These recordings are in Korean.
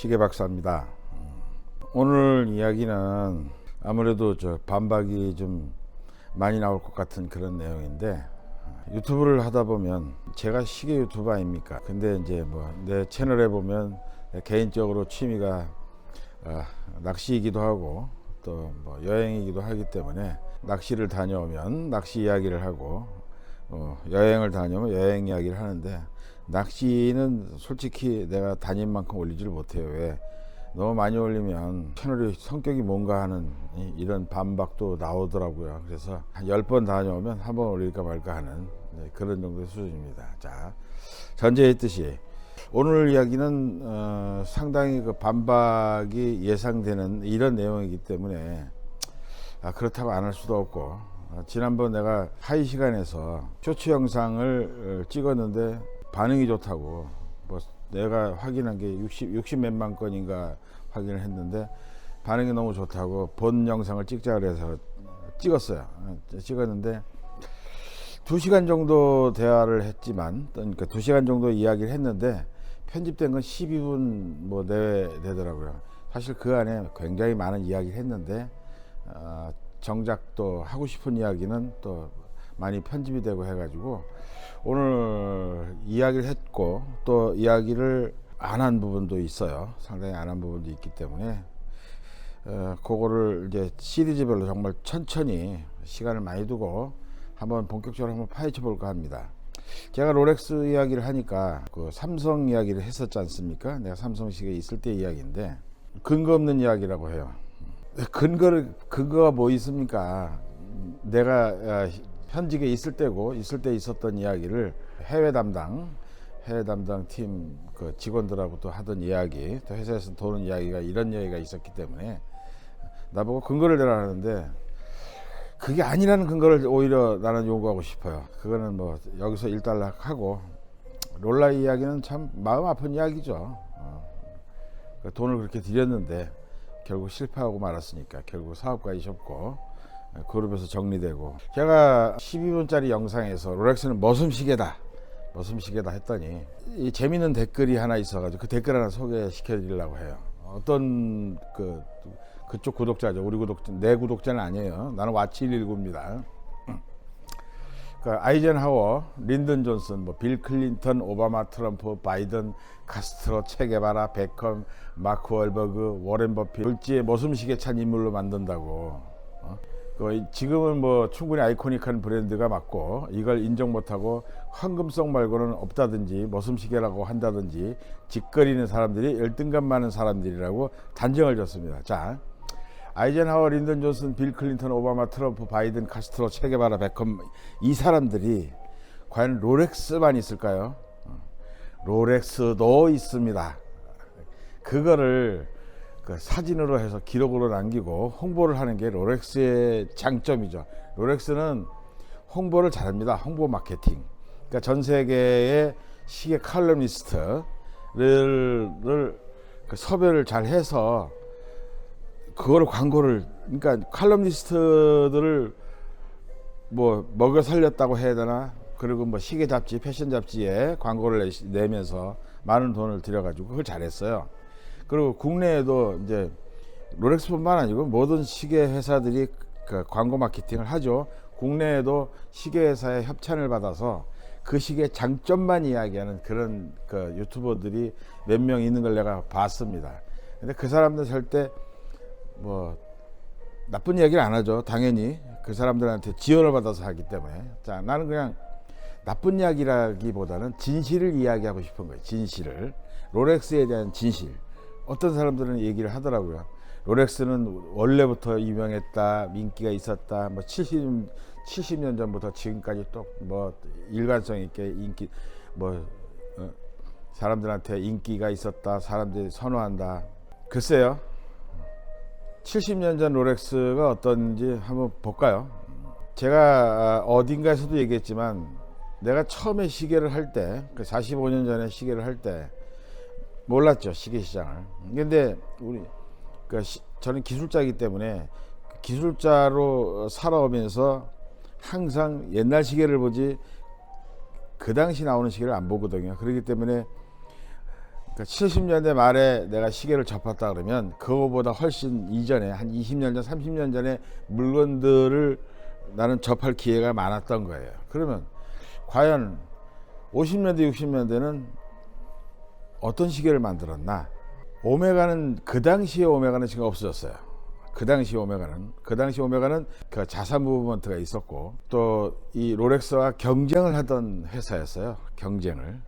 시계 박사입니다. 오늘 이야기는 아무래도 저 반박이 좀 많이 나올 것 같은 그런 내용인데 유튜브를 하다 보면 제가 시계 유튜버 아닙니까? 근데 이제 뭐 내 채널에 보면 개인적으로 취미가 아, 낚시이기도 하고 또 뭐 여행이기도 하기 때문에 낚시를 다녀오면 낚시 이야기를 하고 어, 여행을 다녀오면 여행 이야기를 하는데 낚시는 솔직히 내가 다닌 만큼 올리지를 못해요. 왜? 너무 많이 올리면 채널이 성격이 뭔가 하는 이- 이런 반박도 나오더라고요. 그래서 한 10번 다녀오면 한 번 올릴까 말까 하는 네, 그런 정도의 수준입니다. 자, 전제했듯이 오늘 이야기는 어, 상당히 그 반박이 예상되는 이런 내용이기 때문에 아, 그렇다고 안 할 수도 없고 어, 지난번 내가 하이 시간에서 쇼츠 영상을 어, 찍었는데 반응이 좋다고 뭐 내가 확인한 게 60, 60 몇만 건인가 확인을 했는데 반응이 너무 좋다고 본 영상을 찍자 그래서 찍었어요. 어, 찍었는데 두 시간 정도 대화를 했지만 그러니까 두 시간 정도 이야기를 했는데 편집된 건 12분 뭐 내외 되더라고요. 사실 그 안에 굉장히 많은 이야기를 했는데 어, 정작 또 하고 싶은 이야기는 또 많이 편집이 되고 해가지고 오늘 이야기를 했고 또 이야기를 안 한 부분도 있어요. 상당히 안 한 부분도 있기 때문에 어, 그거를 이제 시리즈별로 정말 천천히 시간을 많이 두고 한번 본격적으로 한번 파헤쳐 볼까 합니다. 제가 롤렉스 이야기를 하니까 그 삼성 이야기를 했었지 않습니까? 내가 삼성 시계 있을 때 이야기인데 근거 없는 이야기라고 해요. 근거를 근거가 뭐 있습니까? 내가 아, 현직에 있을 때고 있을 때 있었던 이야기를 해외 담당 해외 담당 팀 그 직원들하고 또 하던 이야기 또 회사에서 도는 이야기가 이런 이야기가 있었기 때문에 나보고 근거를 대라 하는데 그게 아니라는 근거를 오히려 나는 요구하고 싶어요. 그거는 뭐 여기서 일단락 하고 롤라 이야기는 참 마음 아픈 이야기죠. 어. 그 돈을 그렇게 들였는데 결국 실패하고 말았으니까 결국 사업가이 접고 그룹에서 정리되고. 제가 12분짜리 영상에서 롤렉스는 머슴시계다 머슴시계다 했더니 이 재밌는 댓글이 하나 있어가지고 그 댓글 하나 소개시켜 드리려고 해요. 어떤 그 그쪽 구독자죠. 우리 구독자 내 구독자는 아니에요. 나는 와치 119입니다 그 아이젠하워, 린든 존슨, 뭐 빌 클린턴, 오바마, 트럼프, 바이든, 카스트로, 체게바라, 베컴, 마크 월버그, 워렌 버핏 물지의 모슴시계 찬 인물로 만든다고. 어? 그 지금은 뭐 충분히 아이코닉한 브랜드가 맞고 이걸 인정 못하고 황금성 말고는 없다든지 모슴시계라고 한다든지 짓거리는 사람들이 열등감 많은 사람들이라고 단정을 줬습니다. 자, 아이젠하워, 린던 존슨, 빌 클린턴, 오바마, 트럼프, 바이든, 카스트로, 체게바라, 베컴 이 사람들이 과연 롤렉스만 있을까요? 어, 롤렉스도 있습니다. 그거를 그 사진으로 해서 기록으로 남기고 홍보를 하는 게 롤렉스의 장점이죠. 롤렉스는 홍보를 잘합니다. 홍보 마케팅. 그러니까 전 세계의 시계 칼럼니스트를 그 섭외를 잘 해서 그거를 광고를 그러니까 칼럼니스트들을 뭐 먹여 살렸다고 해야 되나? 그리고 뭐 시계 잡지 패션 잡지에 광고를 내- 내면서 많은 돈을 들여가지고 그걸 잘했어요. 그리고 국내에도 이제 롤렉스뿐만 아니고 모든 시계 회사들이 그 광고 마케팅을 하죠. 국내에도 시계 회사의 협찬을 받아서 그 시계의 장점만 이야기하는 그런 그 유튜버들이 몇 명 있는 걸 내가 봤습니다. 근데 그 사람들 절대 뭐 나쁜 이야기를 안 하죠. 당연히 그 사람들한테 지원을 받아서 하기 때문에. 자, 나는 그냥 나쁜 이야기라기보다는 진실을 이야기하고 싶은 거예요. 진실을. 롤렉스에 대한 진실. 어떤 사람들은 얘기를 하더라고요. 롤렉스는 원래부터 유명했다, 인기가 있었다, 뭐 70, 70년 전부터 지금까지 또 뭐 일관성 있게 인기, 뭐, 어, 사람들한테 인기가 있었다, 사람들이 선호한다. 글쎄요. 70년 전 롤렉스가 어떤지 한번 볼까요? 제가 어딘가에서도 얘기했지만 내가 처음에 시계를 할 때, 그 45년 전에 시계를 할 때 몰랐죠 시계 시장을. 근데 우리 그 시- 저는 기술자이기 때문에 기술자로 살아오면서 항상 옛날 시계를 보지 그 당시 나오는 시계를 안 보거든요. 그렇기 때문에 그러니까 70년대 말에 내가 시계를 접었다 그러면 그거보다 훨씬 이전에 한 20년 전, 30년 전에 물건들을 나는 접할 기회가 많았던 거예요. 그러면 과연 50년대, 60년대는 어떤 시계를 만들었나? 오메가는 그 당시에 오메가는 지금 없어졌어요. 그 당시 오메가는 그 당시 오메가는 그 자산 무브먼트가 있었고 또 이 롤렉스와 경쟁을 하던 회사였어요. 경쟁을.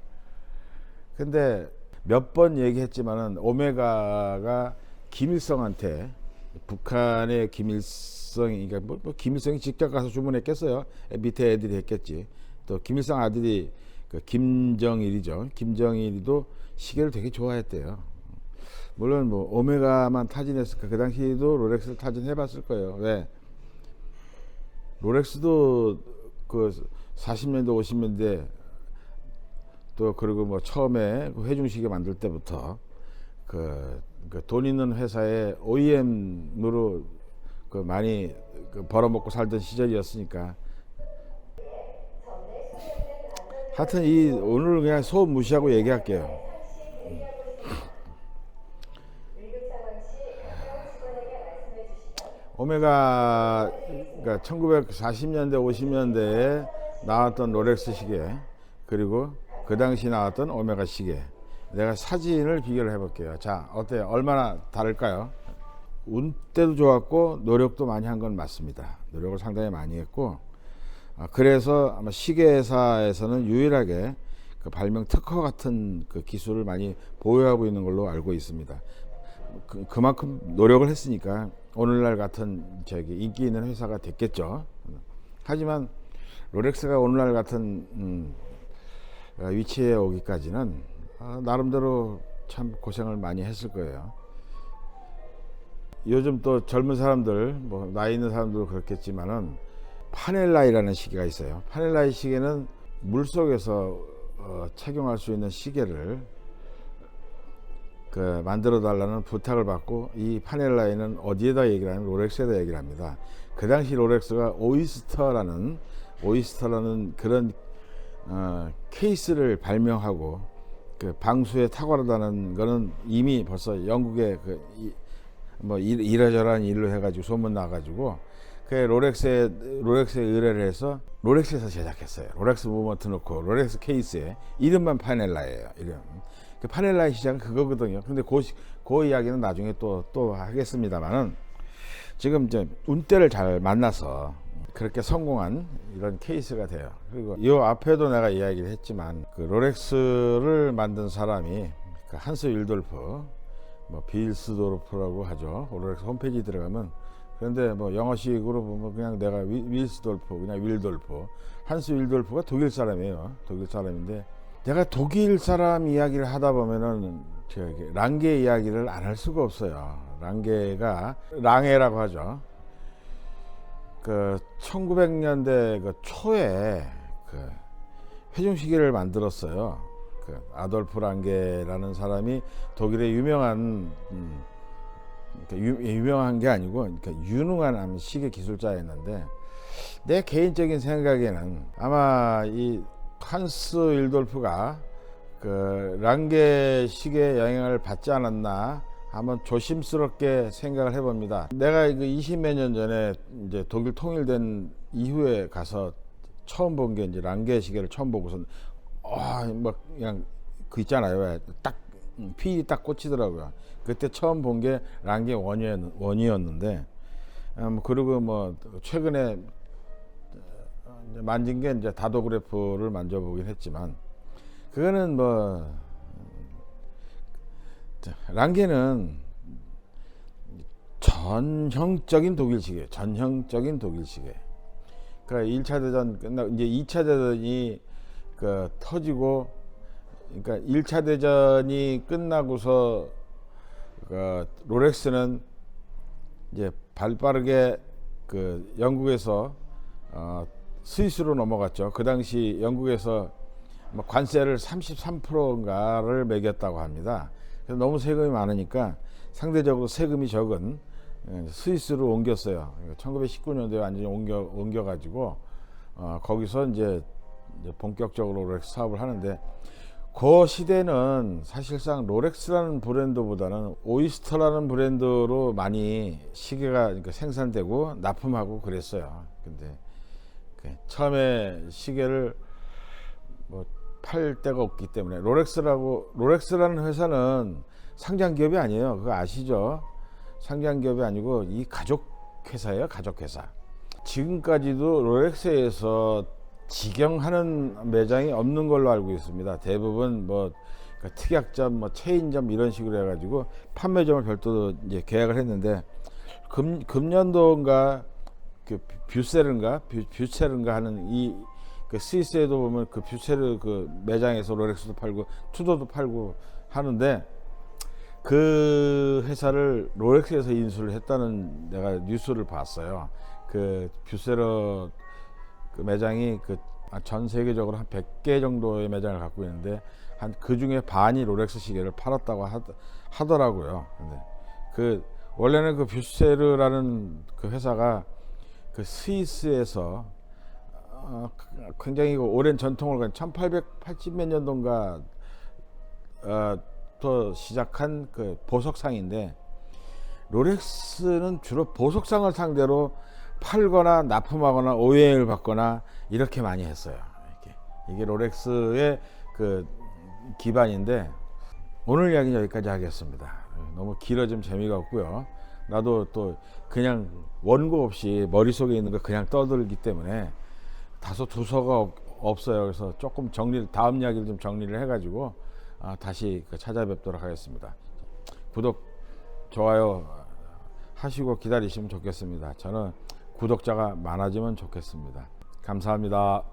근데 몇 번 얘기했지만은 오메가가 김일성한테 북한의 김일성이 그러니까 뭐, 뭐 김일성이 직접 가서 주문했겠어요. 밑에 애들이 했겠지. 또 김일성 아들이 그 김정일이죠. 김정일이도 시계를 되게 좋아했대요. 물론 뭐 오메가만 타진했을까 그 당시에도 롤렉스를 타진해봤을 거예요. 왜? 롤렉스도 그 40년대 50년대 또 그리고 뭐 처음에 그 회중시계 만들 때부터 그, 그돈 있는 회사의 OEM으로 그 많이 그 벌어먹고 살던 시절이었으니까 하여튼 이 오늘 그냥 소음 무시하고 얘기할게요. 오메가 그러니까 1940년대 50년대에 나왔던 롤렉스 시계 그리고 그 당시 나왔던 오메가 시계 내가 사진을 비교를 해볼게요. 자 어때요? 얼마나 다를까요? 운 때도 좋았고 노력도 많이 한 건 맞습니다. 노력을 상당히 많이 했고 아, 그래서 아마 시계회사에서는 유일하게 그 발명 특허 같은 그 기술을 많이 보유하고 있는 걸로 알고 있습니다. 그, 그만큼 노력을 했으니까 오늘날 같은 저기 인기 있는 회사가 됐겠죠. 하지만 롤렉스가 오늘날 같은 음, 어, 위치에 오기까지는 아, 나름대로 참 고생을 많이 했을 거예요. 요즘 또 젊은 사람들, 뭐 나이 있는 사람들도 그렇겠지만은 파넬라이라는 시계가 있어요. 파넬라이 시계는 물 속에서 어, 착용할 수 있는 시계를 그 만들어 달라는 부탁을 받고 이 파넬라이는 어디에다 얘기를 하냐면 롤렉스에다 얘기를 합니다. 그 당시 롤렉스가 오이스터라는 오이스터라는 그런 어, 케이스를 발명하고 그 방수에 탁월하다는 거는 이미 벌써 영국의 그뭐 이러저러한 일로 해가지고 소문 나가지고 그 롤렉스에 롤렉스에 의뢰를 해서 롤렉스에서 제작했어요. 롤렉스 무브먼트 넣고 롤렉스 케이스에 이름만 파넬라예요. 이름. 그 파넬라의 시장은 그거거든요. 근데 그, 시- 그 이야기는 나중에 또, 또 하겠습니다만은 지금 이제 운때를 잘 만나서 그렇게 성공한 이런 케이스가 돼요. 그리고 이 앞에도 내가 이야기를 했지만 그 롤렉스를 만든 사람이 그 한스 윌돌프, 뭐 빌스도르프라고 하죠. 롤렉스 홈페이지 들어가면 그런데 뭐 영어식으로 보면 그냥 내가 윌- 윌스돌프, 그냥 윌돌프, 한스 윌돌프가 독일 사람이에요. 독일 사람인데 내가 독일 사람 이야기를 하다 보면은 저기 랑게 이야기를 안 할 수가 없어요. 랑게가 랑에라고 하죠. 그 1900년대 그 초에 그 회중시계를 만들었어요. 그 아돌프 랑게라는 사람이 독일의 유명한 음, 그러니까 유, 유명한 게 아니고 그러니까 유능한 시계 기술자였는데 내 개인적인 생각에는 아마 이 한스 일돌프가 그 랑게 시계 영향을 받지 않았나 한번 조심스럽게 생각을 해봅니다. 내가 그 20몇 년 전에 이제 독일 통일된 이후에 가서 처음 본 게 이제 랑게 시계를 처음 보고선 아뭐 그냥 그 있잖아요. 왜딱 필이 딱 꽂히더라고요. 그때 처음 본 게 랑게 원이었, 원이었는데 음, 그리고 뭐 최근에 이제 만진 게 이제 다도그래프를 만져보긴 했지만 그거는 뭐 자, 랑게는 전형적인 독일시계, 전형적인 독일시계. 그러니까 1차 대전 끝나 이제 2차 대전이 그 터지고 그러니까 1차 대전이 끝나고서 그 롤렉스는 이제 발빠르게 그 영국에서 어 스위스로 넘어갔죠. 그 당시 영국에서 뭐 관세를 33%인가를 매겼다고 합니다. 그래서 너무 세금이 많으니까 상대적으로 세금이 적은 예, 스위스로 옮겼어요. 1919년도에 완전히 옮겨 옮겨가지고 어, 거기서 이제, 본격적으로 롤렉스 사업을 하는데 그 시대는 사실상 롤렉스라는 브랜드보다는 오이스터라는 브랜드로 많이 시계가 그러니까 생산되고 납품하고 그랬어요. 근데 그 처음에 시계를 뭐 팔 데가 없기 때문에 롤렉스라고 롤렉스라는 회사는 상장 기업이 아니에요. 그거 아시죠? 상장 기업이 아니고 이 가족 회사예요. 가족 회사. 지금까지도 롤렉스에서 직영하는 매장이 없는 걸로 알고 있습니다. 대부분 뭐 그러니까 특약점, 뭐 체인점 이런 식으로 해가지고 판매점을 별도로 이제 계약을 했는데 금 금년도인가 그 뷰세른가 뷰, 뷰세른가 하는 이 그 스위스에도 보면 그 뷰세르 그 매장에서 롤렉스도 팔고 투도도 팔고 하는데 그 회사를 롤렉스에서 인수를 했다는 내가 뉴스를 봤어요. 그 뷰세르 그 매장이 그 전 세계적으로 한 100개 정도의 매장을 갖고 있는데 한 그 중에 반이 롤렉스 시계를 팔았다고 하, 하더라고요. 근데 그 원래는 그 뷰세르라는 그 회사가 그 스위스에서 어, 굉장히 그 오랜 전통을 가진 1880몇 년도인가 어, 또 시작한 그 보석상인데 롤렉스는 주로 보석상을 상대로 팔거나 납품하거나 오해를 받거나 이렇게 많이 했어요. 이게, 이게 롤렉스의 그 기반인데 오늘 이야기는 여기까지 하겠습니다. 너무 길어지면 재미가 없고요. 나도 또 그냥 원고 없이 머릿속에 있는 거 그냥 떠들기 때문에 다소 두서가 없- 없어요. 그래서 조금 정리 다음 이야기를 좀 정리를 해가지고 아, 다시 그 찾아뵙도록 하겠습니다. 구독 좋아요 하시고 기다리시면 좋겠습니다. 저는 구독자가 많아지면 좋겠습니다. 감사합니다.